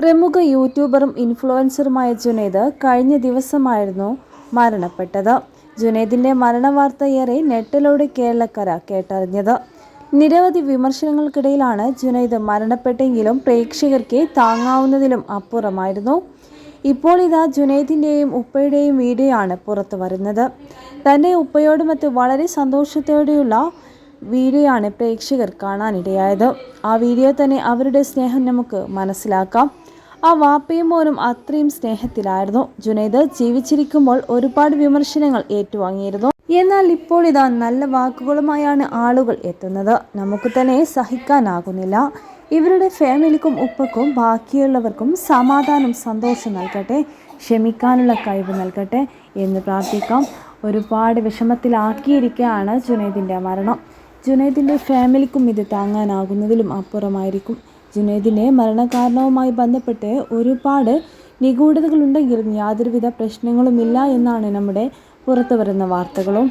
പ്രമുഖ യൂട്യൂബറും ഇൻഫ്ലുവൻസറുമായ ജുനൈദ് കഴിഞ്ഞ ദിവസമായിരുന്നു മരണപ്പെട്ടത്. ജുനൈദിന്റെ മരണവാർത്ത ഏറെ ഞെട്ടലോടെ കേരളക്കര കേട്ടറിഞ്ഞത്. നിരവധി വിമർശനങ്ങൾക്കിടയിലാണ് ജുനൈദ് മരണപ്പെട്ടെങ്കിലും പ്രേക്ഷകർക്ക് താങ്ങാവുന്നതിലും അപ്പുറമായിരുന്നു. ഇപ്പോൾ ഇതാ ജുനൈദിന്റെയും ഉപ്പയുടെയും വീഡിയോ ആണ് പുറത്തു വരുന്നത്. തന്റെ ഉപ്പയോട് മറ്റ് വളരെ സന്തോഷത്തോടെയുള്ള വീഡിയോ ആണ് പ്രേക്ഷകർ കാണാനിടയായത്. ആ വീഡിയോ തന്നെ അവരുടെ സ്നേഹം നമുക്ക് മനസ്സിലാക്കാം. ആ വാപ്പയും മോനും അത്രയും സ്നേഹത്തിലായിരുന്നു. ജുനൈദ് ജീവിച്ചിരിക്കുമ്പോൾ ഒരുപാട് വിമർശനങ്ങൾ ഏറ്റുവാങ്ങിയിരുന്നു. എന്നാൽ ഇപ്പോൾ ഇതാ നല്ല വാക്കുകളുമായാണ് ആളുകൾ എത്തുന്നത്. നമുക്ക് തന്നെ സഹിക്കാനാകുന്നില്ല. ഇവരുടെ ഫാമിലിക്കും ഉപ്പക്കും ബാക്കിയുള്ളവർക്കും സമാധാനം സന്തോഷം നൽകട്ടെ ക്ഷമിക്കാനുള്ള കഴിവ് നൽകട്ടെ എന്ന് പ്രാർത്ഥിക്കാം. ഒരുപാട് വിഷമത്തിലാക്കിയിരിക്കുകയാണ് ജുനൈദിന്റെ മരണം. ജുനൈദിന്റെ ഫാമിലിക്കും ഇത് താങ്ങാനാകുന്നതിലും അപ്പുറമായിരിക്കും. ജുനൈദിന്റെ മരണകാരണവുമായി ബന്ധപ്പെട്ട് ഒരുപാട് നിഗൂഢതകളുണ്ടെങ്കിലും യാതൊരുവിധ പ്രശ്നങ്ങളുമില്ല എന്നാണ് നമ്മുടെ പുറത്തു വരുന്ന വാർത്തകളും.